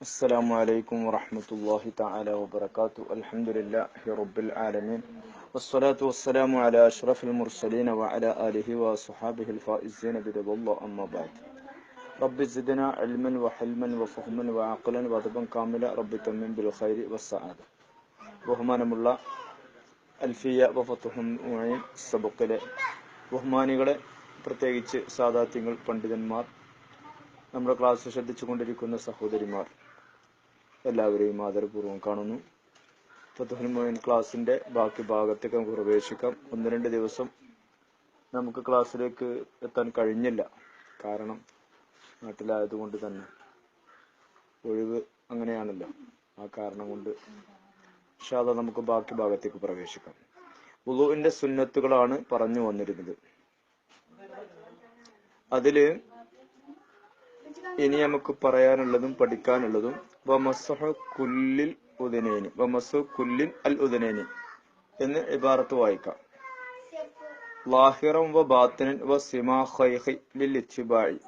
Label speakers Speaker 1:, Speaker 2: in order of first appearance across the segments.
Speaker 1: السلام عليكم ورحمة الله تعالى وبركاته الحمد لله رب العالمين والصلاة والسلام على أشرف المرسلين وعلى آله وصحابه الفائزين برضا الله أما بعد رب زدنا علما وحلما وفهما وعقلا وأدبا كاملا رب تمن بالخير والسعادة ബഹുമാനമുള്ള അൽഫിയ വഫത്തുഹും സബക്കിലെ ബഹുമാനികളെ പ്രത്യേകിച്ച് സാദാത്യങ്ങൾ പണ്ഡിതന്മാർ നമ്മുടെ ക്ലാസ് ശ്രദ്ധിച്ചുകൊണ്ടിരിക്കുന്ന സഹോദരിമാർ എല്ലാവരെയും ആദരപൂർവം കാണുന്നു. ഫത്തുഹുൽ മൊയിൻ ക്ലാസിന്റെ ബാക്കി ഭാഗത്തേക്ക് നമുക്ക് പ്രവേശിക്കാം. ഒന്ന് രണ്ട് ദിവസം നമുക്ക് ക്ലാസ്സിലേക്ക് എത്താൻ കഴിഞ്ഞില്ല. കാരണം നാട്ടിലായതുകൊണ്ട് തന്നെ ഒഴിവ് അങ്ങനെയാണല്ലോ. ആ കാരണം കൊണ്ട് ഷാദ നമുക്ക് ബാക്കി ഭാഗത്തേക്ക് പ്രവേശിക്കാം. ഉളുവിന്റെ സുന്നത്തുകളാണ് പറഞ്ഞു വന്നിരുന്നത്. അതിൽ ഇനി നമുക്ക് പറയാനുള്ളതും പഠിക്കാനുള്ളതും വമസഹ കുല്ലിൽ ഉദനേനി വമസു കുല്ലിൻ അൽ ഉദനേനി എന്ന് ഇബാറത്ത് വായിക്കാം ലാഹിറം വ ബാത്തിനൻ വ സിമാ ഖൈഖി ലിൽ ഇത്തിബായി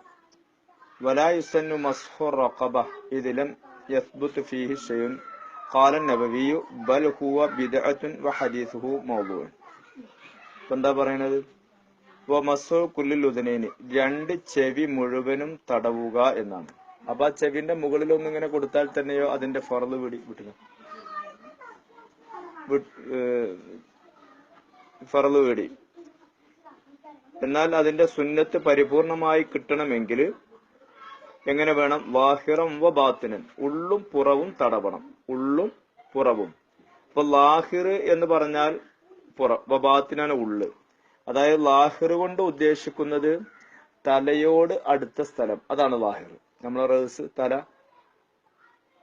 Speaker 1: ولا يسن مسح الرقبة إذ لم يثبت فيه شيء قال النبوي بل هو بدعة وحديثه موضوع എന്താ പറയണത് വമസു കുല്ലിൽ ഉദനേന് രണ്ട് ചെവി മുഴുവനും തടവുക എന്നാണ്. അപ്പൊ ആ ചെവിന്റെ മുകളിൽ ഒന്നിങ്ങനെ കൊടുത്താൽ തന്നെയോ അതിന്റെ ഫറൽ പിടി വിട്ടില്ല ഫറൽ പിടി എന്നാൽ അതിന്റെ സുന്നത്ത് പരിപൂർണമായി കിട്ടണമെങ്കിൽ എങ്ങനെ വേണം? വാഹിറം വ ബാത്തിനൻ. ഉള്ളും പുറവും തടവണം. ഉള്ളും പുറവും. ഇപ്പൊ ലാഹിർ എന്ന് പറഞ്ഞാൽ പുറ. ബാത്തിനാണ് ഉള്ള്. അതായത് ലാഹിർ കൊണ്ട് ഉദ്ദേശിക്കുന്നത് തലയോട് അടുത്ത സ്ഥലം. അതാണ് ലാഹിർ. നമ്മളെ റേസ് തല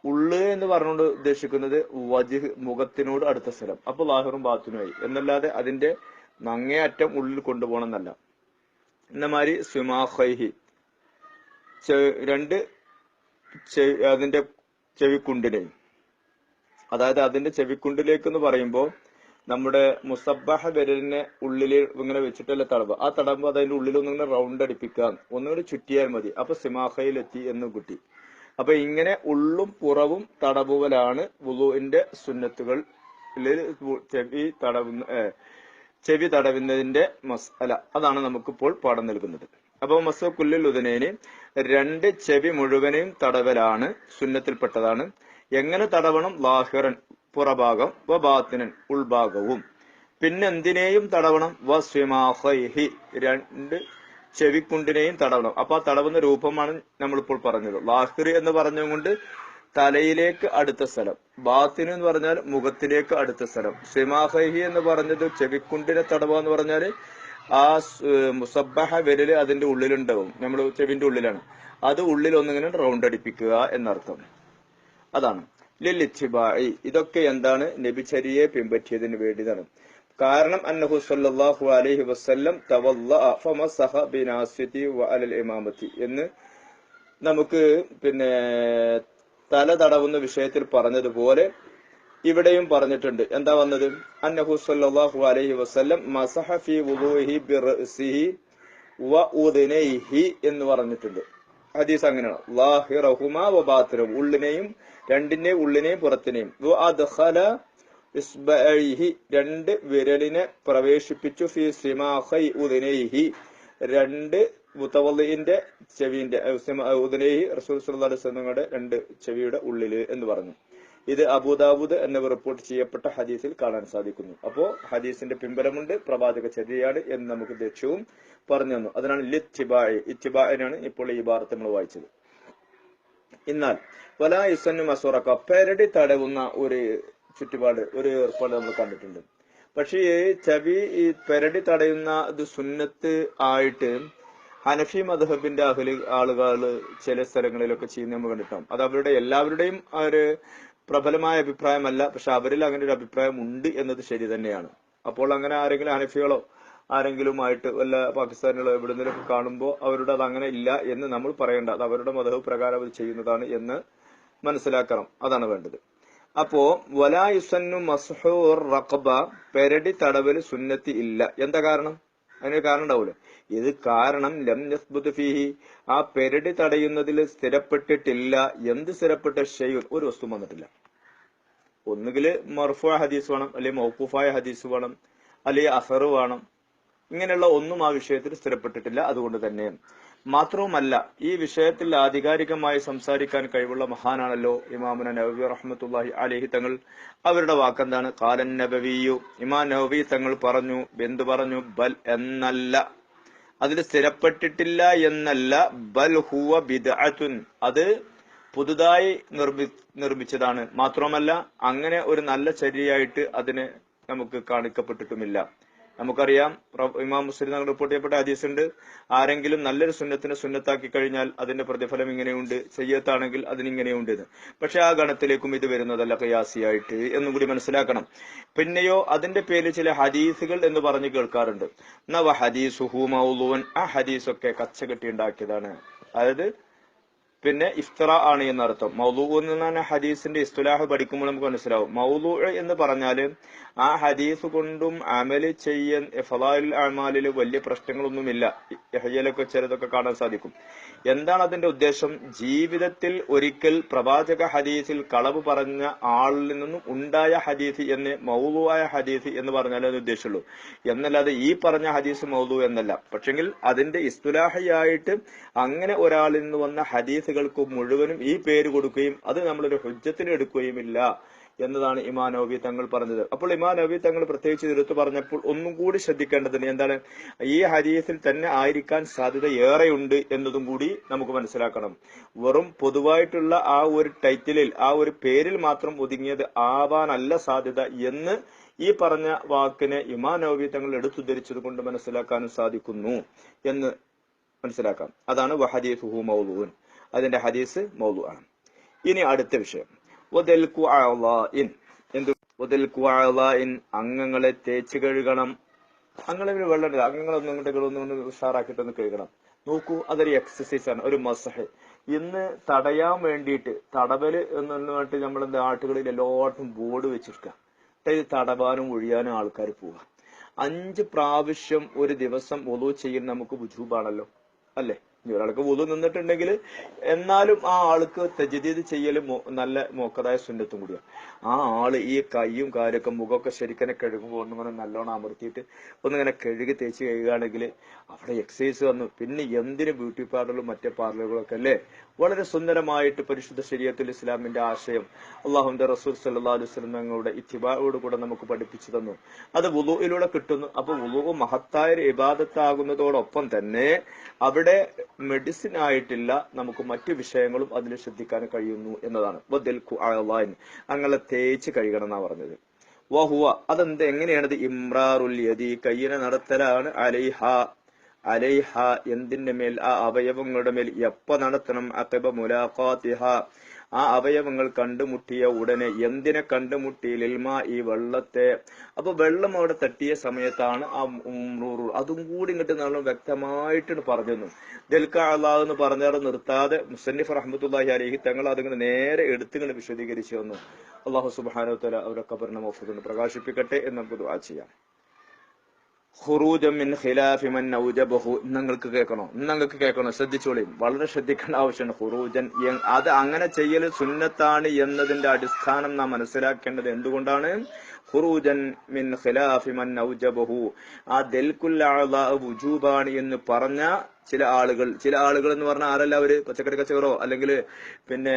Speaker 1: ഉള്ള് എന്ന് പറഞ്ഞുകൊണ്ട് ഉദ്ദേശിക്കുന്നത് വജിഹ് മുഖത്തിനോട് അടുത്ത സ്ഥലം. അപ്പൊ ലാഹിറും ബാത്തിനുമായി. എന്നല്ലാതെ അതിന്റെ നങ്ങേയറ്റം ഉള്ളിൽ കൊണ്ടുപോകണം എന്നല്ല എന്നമാതിരി സ്വിമാഹൈഹി രണ്ട് അതിന്റെ ചെവിക്കുണ്ടിനെയും അതായത് അതിന്റെ ചെവിക്കുണ്ടിലേക്ക് എന്ന് പറയുമ്പോൾ നമ്മുടെ മുസബഹ വിരലിനെ ഉള്ളിൽ ഇങ്ങനെ വെച്ചിട്ടല്ല തടവ്. ആ തടവുമ്പോൾ അതിന്റെ ഉള്ളിൽ ഒന്നിങ്ങനെ റൗണ്ട് അടിപ്പിക്കുക. ഒന്നുകൂടി ചുറ്റിയാൽ മതി. അപ്പൊ സിമാഹയിലെത്തി എന്ന് കുട്ടി. അപ്പൊ ഇങ്ങനെ ഉള്ളും പുറവും തടവുകളാണ് വുളുവിന്റെ സുന്നത്തുകൾ ചെവി തടവുന്ന ചെവി തടവുന്നതിന്റെ മസാല അതാണ് നമുക്കിപ്പോൾ പാഠം നൽകുന്നത്. അപ്പൊ മസ കുല്ലിൽ ഉദനേന് രണ്ട് ചെവി മുഴുവനെയും തടവലാണ് സുന്നത്തിൽപ്പെട്ടതാണ്. എങ്ങനെ തടവണം? ലാഹിറൻ. പുറഭാഗം വ ബാത്തിനൻ ഉൾഭാഗവും. പിന്നെന്തിനേയും തടവണം? വ സ്വിമാഹി രണ്ട് ചെവിക്കുണ്ടിനെയും തടവണം. അപ്പൊ ആ തടവുന്ന രൂപമാണ് നമ്മളിപ്പോൾ പറഞ്ഞത്. ലാഹിർ എന്ന് പറഞ്ഞുകൊണ്ട് തലയിലേക്ക് അടുത്ത സ്ഥലം. ബാത്തിന് എന്ന് പറഞ്ഞാൽ മുഖത്തിലേക്ക് അടുത്ത സ്ഥലം. സ്വിമാഹി എന്ന് പറഞ്ഞത് ചെവിക്കുണ്ടിനെ തടവുക എന്ന് പറഞ്ഞാൽ ആ മുസബഹ വിരൽ അതിന്റെ ഉള്ളിലുണ്ടാവും. നമ്മൾ ചെവിന്റെ ഉള്ളിലാണ്. അത് ഉള്ളിൽ ഒന്നിങ്ങനെ റൗണ്ട് അടിപ്പിക്കുക എന്നർത്ഥം. അതാണ്. ലില്ലിച്ചിബായി ഇതൊക്കെ എന്താണ്? നബിചരിയെ പിൻപറ്റിയതിന് വേണ്ടിയതാണ്. കാരണം അന്നഹു സല്ലല്ലാഹു അലൈഹി വസല്ലം വഅലൽ ഇമാമത്തി എന്ന് നമുക്ക് പിന്നെ തല തടവുന്ന വിഷയത്തിൽ പറഞ്ഞതുപോലെ ഇവിടെയും പറഞ്ഞിട്ടുണ്ട്. എന്താ വന്നത്? അന്നഹു സല്ലല്ലാഹു അലൈഹി വസല്ലം എന്ന് പറഞ്ഞിട്ടുണ്ട്. ഹദീസ് അങ്ങനെയാണ്. ഉള്ളിനെയും രണ്ടിന്റെ ഉള്ളിനെയും പുറത്തിനെയും. രണ്ട് വിരലിനെ പ്രവേശിപ്പിച്ചു. രണ്ട് മുത്തവല്ലിന്റെ ചെവിന്റെ ഉദനേഹി റസൂൽ സല്ലല്ലാഹു അലൈഹി രണ്ട് ചെവിയുടെ ഉള്ളിൽ എന്ന് പറഞ്ഞു. ഇത് അബുദാബുദ് എന്നിവർ റിപ്പോർട്ട് ചെയ്യപ്പെട്ട ഹദീസിൽ കാണാൻ സാധിക്കുന്നു. അപ്പോ ഹദീസിന്റെ പിൻബലമുണ്ട് പ്രവാചക ചര്യയാണ് എന്ന് നമുക്ക് ലക്ഷ്യവും പറഞ്ഞു തന്നു. അതിനാണ് ലിത്തിബായ് ഇത്തിബായനാണ് ഇപ്പോൾ ഈ ഭാരത്ത് നമ്മൾ വായിച്ചത്. എന്നാൽ വലാ യുസന്നു പെരടി തടവുന്ന ഒരു ചുറ്റുപാട് ഒരു ഏർപ്പാട് നമ്മൾ കണ്ടിട്ടുണ്ട്. പക്ഷേ ചവി ഈ പെരടി തടയുന്ന ഇത് സുന്നത്ത് ആയിട്ട് ഹനഫി മധബിന്റെ അഹലി ആളുകൾ ചില സ്ഥലങ്ങളിലൊക്കെ ചെയ്യുന്ന നമ്മൾ കണ്ടിട്ടാവും അത് അവരുടെ എല്ലാവരുടെയും ഒരു പ്രബലമായ അഭിപ്രായമല്ല പക്ഷെ അവരിൽ അങ്ങനെ ഒരു അഭിപ്രായം ഉണ്ട് എന്നത് ശരി തന്നെയാണ്. അപ്പോൾ അങ്ങനെ ആരെങ്കിലും ഹനഫികളോ ആരെങ്കിലും ആയിട്ട് വല്ല പാകിസ്ഥാനിലോ എവിടെന്നെങ്കിലൊക്കെ കാണുമ്പോൾ അവരുടെ അത് അങ്ങനെ ഇല്ല എന്ന് നമ്മൾ പറയേണ്ട അത് അവരുടെ മതവ് പ്രകാരം അവർ ചെയ്യുന്നതാണ് എന്ന് മനസ്സിലാക്കണം. അതാണ് വേണ്ടത്. അപ്പോ വലായുസന്നു മസ്ഹൂർ റഖബ പെരടി തടവൽ സുന്നത്തി ഇല്ല. എന്താ കാരണം? അതിന് കാരണം ഉണ്ടാവൂല? ഇത് കാരണം ലം യസ്ബുദ് ഫീഹി. ആ പെരടി തടയുന്നതിൽ സ്ഥിരപ്പെട്ടിട്ടില്ല. എന്ത് സ്ഥിരപ്പെട്ട ഷെയ്യുൻ ഒരു വസ്തു വന്നിട്ടില്ല. ഒന്നുകിൽ മർഫുയ ഹദീസ് വേണം അല്ലെങ്കിൽ മൗക്കൂഫായ ഹദീസ് വേണം അല്ലെങ്കിൽ അസർ വേണം. ഇങ്ങനെയുള്ള ഒന്നും ആ വിഷയത്തിൽ സ്ഥിരപ്പെട്ടിട്ടില്ല. അതുകൊണ്ട് തന്നെ മാത്രവുമല്ല ഈ വിഷയത്തിൽ ആധികാരികമായി സംസാരിക്കാൻ കഴിവുള്ള മഹാനാണല്ലോ ഇമാമുന നബി റഹ്മത്തുല്ലാഹി അലഹി തങ്ങൾ. അവരുടെ വാക്കെന്താണ്? കാലൻ നബവിയു. ഇമാ നബി തങ്ങൾ പറഞ്ഞു ബന്ധു പറഞ്ഞു? ബൽ എന്നല്ല. അതിൽ സ്ഥിരപ്പെട്ടിട്ടില്ല എന്നല്ല. ബൽ ഹുവ ബിദ്അത്തുൻ. അത് പുതുതായി നിർമ്മി നിർമ്മിച്ചതാണ്. മാത്രമല്ല അങ്ങനെ ഒരു നല്ല ചര്യയായിട്ട് അതിന് നമുക്ക് കാണിക്കപ്പെട്ടിട്ടുമില്ല. നമുക്കറിയാം ഇമാം മുസ്ലിം തങ്ങൾ റിപ്പോർട്ട് ചെയ്യപ്പെട്ട ഹദീസ് ഉണ്ട് ആരെങ്കിലും നല്ലൊരു സുന്നത്തിനെ സുന്നത്താക്കി കഴിഞ്ഞാൽ അതിന്റെ പ്രതിഫലം ഇങ്ങനെയുണ്ട്. ചെയ്യത്താണെങ്കിൽ അതിനിങ്ങനെയുണ്ട് എന്ന്. പക്ഷെ ആ ഗണത്തിലേക്കും ഇത് വരുന്നതല്ല കയാസിയായിട്ട് എന്നും കൂടി മനസ്സിലാക്കണം. പിന്നെയോ അതിന്റെ പേരിൽ ചില ഹദീസുകൾ എന്ന് പറഞ്ഞ് കേൾക്കാറുണ്ട്. നവ ഹദീസുഹു മൗലൂൻ ആ ഹദീസൊക്കെ കച്ചകെട്ടി ഉണ്ടാക്കിയതാണ്. അതായത് പിന്നെ ഇഫ്തറ ആണ് എന്നർത്ഥം. മൗലൂ എന്ന് പറഞ്ഞാൽ ഹദീസിന്റെ ഇസ്തുലാഹ് പഠിക്കുമ്പോൾ നമുക്ക് മനസ്സിലാവും. മൗലൂ എന്ന് പറഞ്ഞാൽ ആ ഹദീസ് കൊണ്ടും അമൽ ചെയ്യൽ ഫലാൽ അമാലിൽ വലിയ പ്രശ്നങ്ങളൊന്നുമില്ല. ഹയ്യലൊക്കെ ചെറുതൊക്കെ കാണാൻ സാധിക്കും. എന്താണ് അതിന്റെ ഉദ്ദേശം? ജീവിതത്തിൽ ഒരിക്കൽ പ്രവാചക ഹദീസിൽ കളവ് പറഞ്ഞ ആളിൽ നിന്നും ഉണ്ടായ ഹദീസ് എന്ന് മൗലുവായ ഹദീസ് എന്ന് പറഞ്ഞാലേ അത് ഉദ്ദേശമുള്ളൂ എന്നല്ലാതെ ഈ പറഞ്ഞ ഹദീസ് മൗലു എന്നല്ല. പക്ഷെങ്കിൽ അതിന്റെ ഇസ്തുലാഹയായിട്ട് അങ്ങനെ ഒരാളിൽ നിന്ന് വന്ന ഹദീസുകൾക്ക് മുഴുവനും ഈ പേര് കൊടുക്കുകയും അത് നമ്മളൊരു ഹുജ്ജത്തിന് എടുക്കുകയും ഇല്ല എന്നതാണ് ഇമാ നബി തങ്ങൾ പറഞ്ഞത്. അപ്പോൾ ഇമാ നബി തങ്ങൾ പ്രത്യേകിച്ച് എടുത്തു പറഞ്ഞപ്പോൾ ഒന്നും കൂടി ശ്രദ്ധിക്കേണ്ടതിന് എന്താണ്? ഈ ഹരീസിൽ തന്നെ ആയിരിക്കാൻ സാധ്യത ഏറെയുണ്ട് എന്നതും കൂടി നമുക്ക് മനസ്സിലാക്കണം. വെറും പൊതുവായിട്ടുള്ള ആ ഒരു ടൈറ്റിലിൽ ആ ഒരു പേരിൽ മാത്രം ഒതുങ്ങിയത് ആവാനല്ല സാധ്യത എന്ന് ഈ പറഞ്ഞ വാക്കിനെ ഇമാ നബി തങ്ങൾ എടുത്തുദ്ധരിച്ചത് കൊണ്ട് മനസ്സിലാക്കാനും സാധിക്കുന്നു എന്ന് മനസ്സിലാക്കാം. അതാണ് വഹദീസ് ഹു മൗലൂൻ. അതിന്റെ ഹദീസ് മൗലു ആണ് ഇനി അടുത്ത വിഷയം. എന്ത് അംഗങ്ങളെ തേച്ച് കഴുകണം. അങ്ങളെ വെള്ളം ഇടുക. അംഗങ്ങളൊന്നും ഇങ്ങോട്ട് ഒന്ന് ഉഷാറാക്കിയിട്ടൊന്ന് കഴുകണം. നോക്കൂ അതൊരു എക്സസൈസ് ആണ് ഒരു മസഹ്. ഇന്ന് തടയാൻ വേണ്ടിയിട്ട് തടവൽ എന്ന് പറഞ്ഞിട്ട് നമ്മൾ ആട്ടുകളിൽ എല്ലായിടത്തും ബോർഡ് വെച്ചിരിക്കുക. തടവാനും ഒഴിയാനും ആൾക്കാർ പോവുക. അഞ്ച് പ്രാവശ്യം ഒരു ദിവസം ഒതു ചെയ്യുന്ന നമുക്ക് ബുജൂബാണല്ലോ അല്ലേ? ഒരാൾക്ക് വുതു നിന്നിട്ടുണ്ടെങ്കിൽ എന്നാലും ആ ആൾക്ക് തജ്‌ദീദ് ചെയ്യൽ നല്ല മോക്കതായ സുന്നത്തും കൂടിയാണ്. ആ ആൾ ഈ കൈയും കാര്യമൊക്കെ മുഖമൊക്കെ ശരിക്കനെ കഴുകുമ്പോൾ ഒന്നിങ്ങനെ നല്ലോണം അമർത്തിയിട്ട് ഒന്നിങ്ങനെ കഴുകി തേച്ച് കഴുകുകയാണെങ്കിൽ അവിടെ എക്സസൈസ് വന്നു. പിന്നെ എന്തിന് ബ്യൂട്ടി പാർലറും മറ്റേ പാർലറുകളൊക്കെ അല്ലേ? വളരെ സുന്ദരമായിട്ട് പരിശുദ്ധ ശരീരത്തിൽ ഇസ്ലാമിന്റെ ആശയം അള്ളാഹുന്റെ റസൂൽ സല്ലാ അലുസ്ലം തങ്ങളുടെ ഇത്തിബായോട് കൂടെ നമുക്ക് പഠിപ്പിച്ചു തന്നു. അത് വുലുവിലൂടെ കിട്ടുന്നു. അപ്പൊ വുളു മഹത്തായ ഇബാദത്താകുന്നതോടൊപ്പം തന്നെ അവിടെ മെഡിസിൻ ആയിട്ടില്ല നമുക്ക് മറ്റു വിഷയങ്ങളും അതിൽ ശ്രദ്ധിക്കാൻ കഴിയുന്നു എന്നതാണ്. അങ്ങനെ തേച്ച് കഴിയണം എന്നാ പറഞ്ഞത്. വഹുവ അതെന്ത്? എങ്ങനെയാണത്? ഇമ്രാറുൽ യദി കയ്യനെ നടത്തലാണ് അലൈഹ. അലൈഹ എന്തിന്റെ മേൽ? ആ അവയവങ്ങളുടെ മേൽ. എപ്പ നടത്തണം? അക്കബ മുലാഖാത്തിഹ. ആ അവയവങ്ങൾ കണ്ടുമുട്ടിയ ഉടനെ എന്തിനെ കണ്ടുമുട്ടി? ലിൽമ ഈ വെള്ളത്തെ. അപ്പൊ വെള്ളം അവിടെ തട്ടിയ സമയത്താണ് ആ നൂറു. അതും കൂടി ഇങ്ങോട്ട് നമ്മൾ വ്യക്തമായിട്ട് പറഞ്ഞു ദൽക്ക അള്ളാഹ് എന്ന് പറഞ്ഞാൽ നിർത്താതെ മുസന്നിഫ് റഹ്മത്തുല്ലാഹി അലഹി തങ്ങൾ അതിങ്ങനെ നേരെ എടുത്തിങ്ങനെ വിശദീകരിച്ചു വന്നു. അള്ളാഹു സുബാനോ തല അവരൊക്കെ മോഫുകൊണ്ട് പ്രകാശിപ്പിക്കട്ടെ എന്ന് നമുക്ക് ചെയ്യാം. ഖുറൂജൻ മിൻ ഖിലാഫി മൻ ഔജബഹു. നിങ്ങൾക്ക് കേൾക്കണോ? നിങ്ങൾക്ക് കേൾക്കണോ? ശ്രദ്ധിച്ചോളി. വളരെ ശ്രദ്ധിക്കേണ്ട ആവശ്യമാണ് ഹുറൂജൻ അത് അങ്ങനെ ചെയ്യൽ സുന്നത്താണ് എന്നതിന്റെ അടിസ്ഥാനം നാം മനസ്സിലാക്കേണ്ടത് എന്തുകൊണ്ടാണ്? ഖുറൂജൻ മിൻ ഖിലാഫി മൻ ഔജബഹു. ആ ദൽകുൽ അഅ്ളാ വുജൂബാണ് എന്ന് പറഞ്ഞ ചില ആളുകൾ ചില ആളുകൾ എന്ന് പറഞ്ഞാൽ ആരല്ല അവർ? പച്ചക്കറി കച്ചവടോ അല്ലെങ്കിൽ പിന്നെ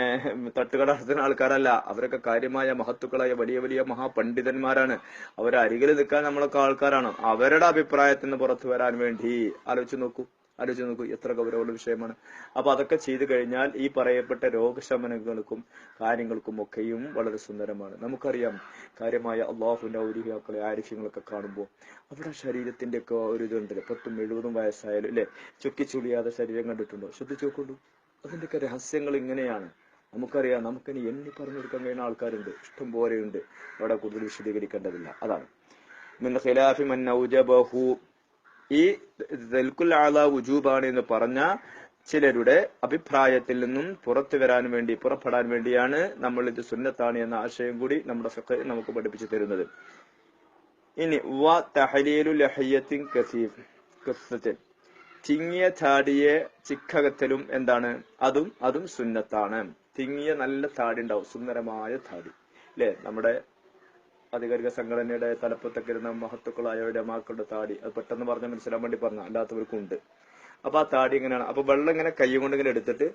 Speaker 1: തട്ടുകട നടത്തുന്ന ആൾക്കാരല്ല. അവരൊക്കെ കാര്യമായ മഹത്തുക്കളായ വലിയ വലിയ മഹാപണ്ഡിതന്മാരാണ്. അവരെ അരികിൽ നിൽക്കാൻ നമ്മളൊക്കെ ആൾക്കാരാണ്. അവരുടെ അഭിപ്രായത്തിൽ നിന്ന് പുറത്തു വരാൻ വേണ്ടി ആലോചിച്ച് നോക്കൂ. ആലോചിച്ച് നോക്കൂ എത്ര ഗൗരവമുള്ള വിഷയമാണ്. അപ്പൊ അതൊക്കെ ചെയ്തു കഴിഞ്ഞാൽ ഈ പറയപ്പെട്ട രോഗശമനങ്ങൾക്കും കാര്യങ്ങൾക്കും ഒക്കെയും വളരെ സുന്ദരമാണ്. നമുക്കറിയാം കാര്യമായ അള്ളാഹുവിന്റെ ഔരിഹ്യാക്കളെ ആരിഫ്യങ്ങളൊക്കെ കാണുമ്പോൾ അവിടെ ശരീരത്തിന്റെ ഒക്കെ ഒരു ഇതുണ്ടല്ലോ പത്തും എഴുപതും വയസ്സായാലും അല്ലെ? ചുക്കിച്ചുളിയാതെ ശരീരം കണ്ടിട്ടുണ്ടോ? ശ്രദ്ധിച്ചു നോക്കുള്ളൂ അതിന്റെയൊക്കെ രഹസ്യങ്ങൾ ഇങ്ങനെയാണ്. നമുക്കറിയാം നമുക്കിനി എണ്ണി പറഞ്ഞു കൊടുക്കാൻ കഴിയുന്ന ആൾക്കാരുണ്ട്. ഇഷ്ടം പോലെയുണ്ട്. അവിടെ കൂടുതൽ വിശദീകരിക്കേണ്ടതില്ല. അതാണ് മിൻ ഖിലാഫി മൻ ഔജബഹു ഈ ദൽക്കുൽ ആല വുജൂബാണ് എന്ന് പറഞ്ഞ ചിലരുടെ അഭിപ്രായത്തിൽ നിന്നും പുറത്തു വരാൻ വേണ്ടി പുറപ്പെടാൻ വേണ്ടിയാണ് നമ്മൾ ഇത് സുന്നത്താണ് എന്ന ആശയം കൂടി നമ്മുടെ ഫിഖ് നമുക്ക് പഠിപ്പിച്ചു തരുന്നത്. ഇനി വ തഹലീലു ലഹയ്യത്തിൻ കസീഫ് കസ്സത്തിൻ തിങ്ങിയ താടിയെ ചിക്കകത്തലും എന്താണ്? അതും അതും സുന്നത്താണ്. തിങ്ങിയ നല്ല താടി ഉണ്ടാവും സുന്ദരമായ താടി. അല്ലെ നമ്മുടെ അധികാരിക സംഘടനയുടെ തലപ്പത്തൊക്കെ ഇരുന്ന മഹത്തുക്കളായ ഉലമാക്കളുടെ താടി. അത് പെട്ടെന്ന് പറഞ്ഞ മനസ്സിലാൻ വേണ്ടി പറഞ്ഞ അല്ലാത്തവർക്കും ഉണ്ട് അപ്പൊ ആ താടി ഇങ്ങനെയാണ്. അപ്പൊ വെള്ളം ഇങ്ങനെ കൈ കൊണ്ട് ഇങ്ങനെ എടുത്തിട്ട്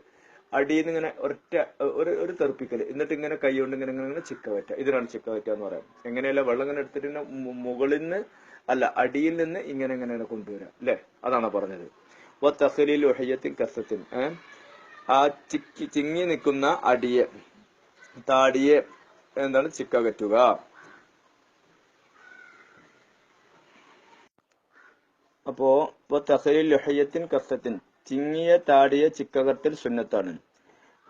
Speaker 1: അടിയിൽ നിന്ന് ഇങ്ങനെ ഒറ്റ ഒരു ഒരു തെറുപ്പിക്കൽ എന്നിട്ട് ഇങ്ങനെ കൈ കൊണ്ട് ഇങ്ങനെ ഇങ്ങനെ ചിക്ക വറ്റ ഇതിനാണ് ചിക്ക വറ്റ എന്ന് പറയാം എങ്ങനെയല്ല വെള്ളം ഇങ്ങനെ എടുത്തിട്ട് മുകളിൽ നിന്ന് അല്ല അടിയിൽ നിന്ന് ഇങ്ങനെ ഇങ്ങനെ കൊണ്ടുവരാം അല്ലെ? അതാണ് പറഞ്ഞത്. തഹലിൽ ഒഹയ്യത്തിൻ കസത്തിൻ ആ ചിക്കി ചിങ്ങി നിൽക്കുന്ന അടിയെ താടിയെ എന്താണ്? ചിക്ക അപ്പോ ഇപ്പൊ തഹലിൽ ലുഹയ്യത്തിൻ കസത്തിൻ തിങ്ങിയ താടിയ ചിക്കകത്തിൽ സുന്നത്താണ്.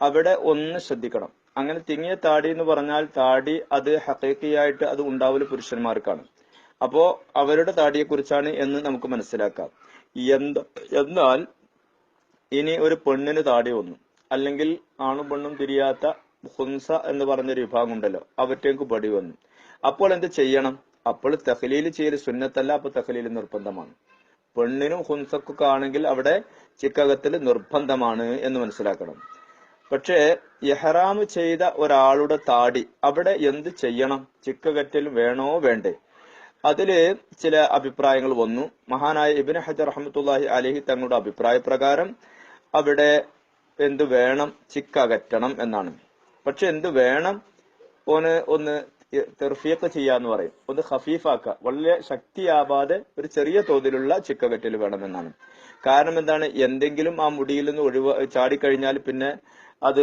Speaker 1: അവിടെ ഒന്ന് ശ്രദ്ധിക്കണം. അങ്ങനെ തിങ്ങിയ താടി എന്ന് പറഞ്ഞാൽ താടി അത് ഹക്കീക്കിയായിട്ട് അത് ഉണ്ടാവൽ പുരുഷന്മാർക്കാണ്. അപ്പോ അവരുടെ താടിയെ കുറിച്ചാണ് എന്ന് നമുക്ക് മനസ്സിലാക്കാം. എന്ത് എന്നാൽ ഇനി ഒരു പെണ്ണിന് താടി വന്നു. അല്ലെങ്കിൽ ആണും പെണ്ണും തിരിയാത്ത ഹുൻസ എന്ന് പറഞ്ഞൊരു വിഭാഗം ഉണ്ടല്ലോ അവറ്റേക്ക് പടി വന്നു. അപ്പോൾ എന്ത് ചെയ്യണം? അപ്പോൾ തഹലീൽ ചെയ്യൽ സുന്നത്തല്ല അപ്പൊ തഹലീൽ നിർബന്ധമാണ്. പെണ്ണിനും ഹുൻസക്കൊക്കെ ആണെങ്കിൽ അവിടെ ചിക്കകത്തിൽ നിർബന്ധമാണ് എന്ന് മനസ്സിലാക്കണം. പക്ഷേ ഇഹ്റാം ചെയ്ത ഒരാളുടെ താടി അവിടെ എന്ത് ചെയ്യണം? ചിക്കകറ്റിൽ വേണോ വേണ്ടേ? അതിൽ ചില അഭിപ്രായങ്ങൾ വന്നു. മഹാനായ ഇബിൻ ഹജർ റഹ്മത്തുള്ളാഹി അലഹി തങ്ങളുടെ അഭിപ്രായ പ്രകാരം അവിടെ എന്ത് വേണം? ചിക്കകറ്റണം എന്നാണ്. പക്ഷെ എന്ത് വേണം? ഓന് ഒന്ന് തെർഫിയൊക്കെ ചെയ്യാന്ന് പറയും. ഒന്ന് ഹഫീഫാക്ക വളരെ ശക്തിയാവാതെ ഒരു ചെറിയ തോതിലുള്ള ചിക്കകറ്റൽ വേണമെന്നാണ്. കാരണം എന്താണ്? എന്തെങ്കിലും ആ മുടിയിൽ നിന്ന് ഒഴിവ് ചാടിക്കഴിഞ്ഞാൽ പിന്നെ അത്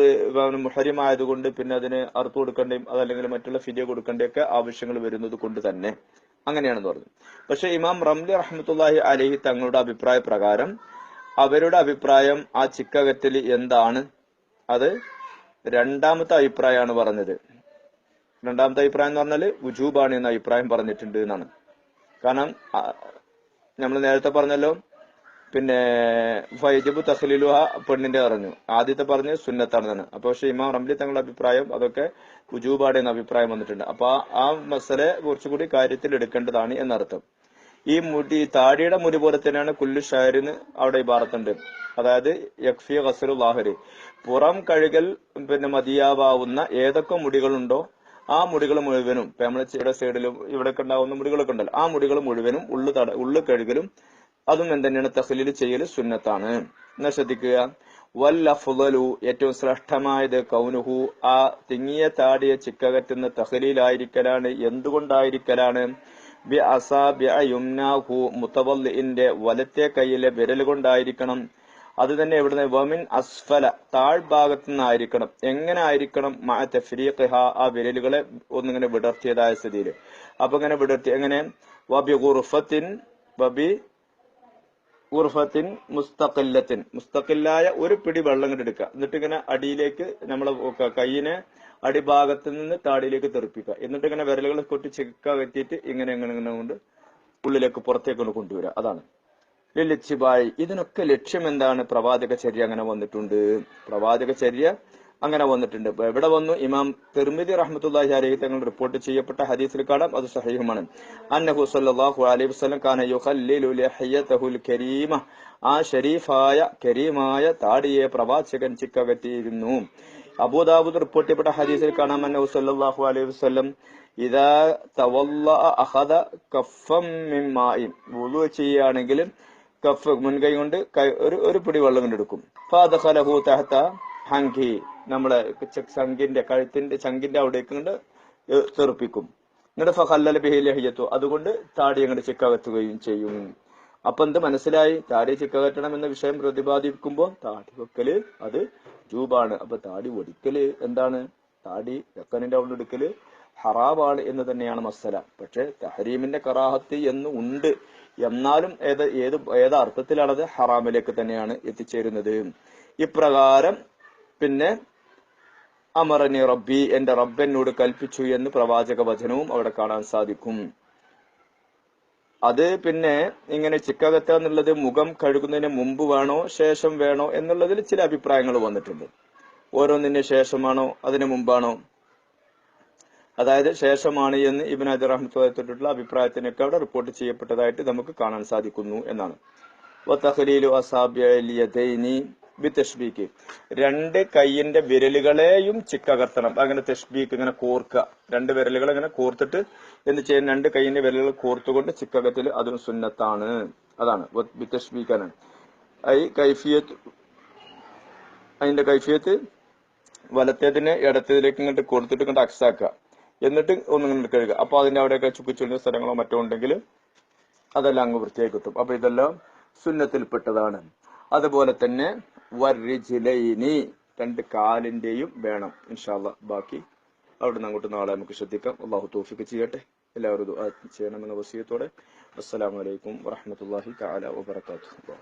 Speaker 1: മുഹരിമായതുകൊണ്ട് പിന്നെ അതിന് അറുത്ത് കൊടുക്കേണ്ടയും അതല്ലെങ്കിൽ മറ്റുള്ള ഫിദിയ കൊടുക്കേണ്ടയൊക്കെ ആവശ്യങ്ങൾ വരുന്നത് കൊണ്ട് തന്നെ. അങ്ങനെയാണെന്ന് പറഞ്ഞു. പക്ഷെ ഇമാം റംലി റഹ്മത്തുല്ലാഹി അലഹി തങ്ങളുടെ അഭിപ്രായ പ്രകാരം അവരുടെ അഭിപ്രായം ആ ചിക്കകറ്റൽ എന്താണ്? അത് രണ്ടാമത്തെ അഭിപ്രായമാണ് പറഞ്ഞത്. രണ്ടാമത്തെ അഭിപ്രായം എന്ന് പറഞ്ഞാൽ ഉജൂബാണ് എന്ന അഭിപ്രായം പറഞ്ഞിട്ടുണ്ട് എന്നാണ്. കാരണം നമ്മൾ നേരത്തെ പറഞ്ഞല്ലോ പിന്നെ ഫൈജബു ആ പെണ്ണിന്റെ പറഞ്ഞു ആദ്യത്തെ പറഞ്ഞ് സുന്നത്താണെന്നാണ്. അപ്പൊ പക്ഷെ ഇമാം റംലി തങ്ങളുടെ അഭിപ്രായം അതൊക്കെ ഉജൂബാട് എന്ന അഭിപ്രായം വന്നിട്ടുണ്ട്. അപ്പൊ ആ- ആ മസലെ കുറച്ചുകൂടി കാര്യത്തിൽ എടുക്കേണ്ടതാണ് എന്നർത്ഥം. ഈ മുടി താടിയുടെ മുടി പോലെ തന്നെയാണ് കുല്ലു ഷാരിന് അവിടെ ഇബാറത്തുണ്ട്. അതായത് യക്ഫി ഖസറു ലാഹരി. പുറം കഴുകൽ പിന്നെ മതിയാവാവുന്ന ഏതൊക്കെ മുടികളുണ്ടോ ആ മുടികൾ മുഴുവനും ഇപ്പൊ ഇവിടെ സൈഡിലും ഇവിടെയൊക്കെ ഉണ്ടാവുന്ന മുടികളൊക്കെ ഉണ്ടല്ലോ ആ മുടികൾ മുഴുവനും ഉള്ളു തട ഉള്ളു കഴുകലും അതും എന്തെന്നെയാണ് തഹ്ലീൽ ചെയ്യൽ സുന്നത്താണ്. എന്നാ ശ്രദ്ധിക്കുക. ഫുതലു ഏറ്റവും ശ്രേഷ്ഠമായത് കൗനുഹു ആ തിങ്ങിയ താടിയ ചിക്കകറ്റുന്ന തഹ്ലീലായിരിക്കലാണ് എന്തുകൊണ്ടായിരിക്കലാണ്? ബി അസാബി യുംനാഹു മുത്തവല്ലിന്റെ വലത്തെ കൈയിലെ വിരൽ കൊണ്ടായിരിക്കണം അത് തന്നെ എവിടുന്ന് വമിൻ അസ്ഫല താഴ്ഭാഗത്തു നിന്നായിരിക്കണം എങ്ങനെ ആയിരിക്കണം മാ ആ വിരലുകളെ ഒന്നിങ്ങനെ വിടർത്തിയതായ സ്ഥിതിയിൽ? അപ്പൊ ഇങ്ങനെ വിടർത്തി എങ്ങനെ? വബി ഗുർഫത്തിൻ വബി ഉർഫത്തിൻ മുസ്തഖില്ലത്തിൻ. മുസ്തഖില്ലായ ഒരു പിടി വെള്ളം ഇങ്ങോട്ട് എടുക്കുക. എന്നിട്ട് ഇങ്ങനെ അടിയിലേക്ക് നമ്മളെ ക- കയ്യിനെ അടിഭാഗത്ത് നിന്ന് താടിയിലേക്ക് തെറിപ്പിക്കുക. എന്നിട്ട് ഇങ്ങനെ വിരലുകൾ കൊട്ടി ചെക്ക കെട്ടിയിട്ട് ഇങ്ങനെ ഇങ്ങനെ ഇങ്ങനെ കൊണ്ട് ഉള്ളിലേക്ക് പുറത്തേക്ക് കൊണ്ട് കൊണ്ടുവരിക. അതാണ്. ലക്ഷ്യബായി ഇതിനൊക്കെ ലക്ഷ്യം എന്താണ് പ്രവാചക ചര്യ അങ്ങനെ വന്നിട്ടുണ്ട്. പ്രവാചക ചര്യ അങ്ങനെ വന്നിട്ടുണ്ട്. എവിടെ വന്നു? ഇമാം തിർമിദി റഹ്മത്തുള്ളാഹി അലൈഹി തങ്ങൾ റിപ്പോർട്ട് ചെയ്യപ്പെട്ട ഹദീസിൽ കാണാം. അത് സഹീഹമാണ്. അന്നഹു സല്ലല്ലാഹു അലൈഹി വസല്ലം കാന യുഖല്ലിലു കരീമ. ആ ഷരീഫായ കരീമായ താടിയെ പ്രവാചകൻ ചിക്കകറ്റിയിരുന്നു. അബൂദാബുദ് റിപ്പോർട്ട് ചെയ്യപ്പെട്ട ഹദീസിൽ കാണാം. അന്നഹു സല്ലല്ലാഹു അലൈഹി വസല്ലം ഇതാ തവല്ല അഹദ കഫം മിൻ വുളു ചെയ്യുകയാണെങ്കിൽ കഫ് മുൻകൈ കൊണ്ട് ഒരു ഒരു പിടി വെള്ളം കൊണ്ട് എടുക്കും. ഫാദഖലഹു തഹത ഹങ്കി നമ്മളെ ചങ്കിന്റെ കഴുത്തിന്റെ ചങ്കിന്റെ അവിടേക്ക് കൊണ്ട് തെറുപ്പിക്കും. എന്നിട്ട് ഫഹല്ലല ബിഹി ലഹിയത്തു. അതുകൊണ്ട് താടി അങ്ങോട്ട് ചിക്കകത്തുകയും ചെയ്യും. അപ്പൊ എന്ത് മനസ്സിലായി? താടി ചിക്കകറ്റണം എന്ന വിഷയം പ്രതിപാദിക്കുമ്പോൾ താടി വെക്കൽ അത് ജൂബാണ് അപ്പൊ താടി ഒടിക്കൽ എന്താണ്? താടി വെക്കനിന്റെ അവിടെ എടുക്കൽ ഹറാമാണ് എന്ന് തന്നെയാണ് മസല പക്ഷെ തഹരീമിന്റെ കറാഹത്ത് എന്ന് ഉണ്ട്. എന്നാലും ഏത് ഏത് ഏത് അർത്ഥത്തിലാണത് ഹറാമിലേക്ക് തന്നെയാണ് എത്തിച്ചേരുന്നത്. ഇപ്രകാരം പിന്നെ അമറനി റബ്ബി എന്റെ റബ്ബനോട് കൽപ്പിച്ചു എന്ന് പ്രവാചക വചനവും അവിടെ കാണാൻ സാധിക്കും. അത് പിന്നെ ഇങ്ങനെ ചിക്കകത്ത എന്നുള്ളത് മുഖം കഴുകുന്നതിന് മുമ്പ് വേണോ ശേഷം വേണോ എന്നുള്ളതിൽ ചില അഭിപ്രായങ്ങൾ വന്നിട്ടുണ്ട്. ഓരോന്നിന് ശേഷമാണോ അതിനു മുമ്പാണോ? അതായത് ശേഷമാണ് എന്ന് ഇബിൻ അജർ റഹ്മത്തുള്ള അഭിപ്രായത്തിനൊക്കെ അവിടെ റിപ്പോർട്ട് ചെയ്യപ്പെട്ടതായിട്ട് നമുക്ക് കാണാൻ സാധിക്കുന്നു എന്നാണ്. തഷ്ബീക്ക് രണ്ട് കൈയിന്റെ വിരലുകളെയും ചിക്കകർത്തണം അങ്ങനെ തഷ്ബീക്ക് ഇങ്ങനെ കോർക്കുക രണ്ട് വിരലുകൾ ഇങ്ങനെ കോർത്തിട്ട് എന്ന് ചെയ്യാൻ രണ്ട് കൈയിന്റെ വിരലുകൾ കോർത്തുകൊണ്ട് ചിക്കകത്തിൽ അതും സുന്നത്താണ്. അതാണ്. ബിതഷ്ബീക്കാണ് ഐ കൈഫിയത്ത് അതിന്റെ കൈഫിയത്ത് വലത്തേതിനെ ഇടത്തേതിലേക്ക് ഇങ്ങോട്ട് കൊടുത്തിട്ട് ഇങ്ങോട്ട് അക്സാക്കുക. എന്നിട്ട് ഒന്ന് ഇങ്ങോട്ട് കഴുകുക അപ്പൊ അതിന്റെ അവിടെയൊക്കെ ചുക്കിച്ചുളിഞ്ഞ സ്ഥലങ്ങളോ മറ്റോ ഉണ്ടെങ്കിൽ അതെല്ലാം അങ്ങ് വൃത്തിയായി കിട്ടും അപ്പൊ ഇതെല്ലാം സുന്നത്തിൽപ്പെട്ടതാണ്. അതുപോലെ തന്നെ വരിജിലൈനി രണ്ട് കാലിന്റെയും വേണം. ഇൻഷാല്ല ബാക്കി അവിടെ നിന്ന് അങ്ങോട്ട് നാളെ നമുക്ക് ശ്രദ്ധിക്കാം. അള്ളാഹു തോഫിക്ക് ചെയ്യട്ടെ. എല്ലാവരും ചെയ്യണമെന്ന വസീയത്തോടെ. അസ്സലാമു അലൈക്കും വറഹ്മത്തുള്ളാഹി തആല വബറകാതുഹു.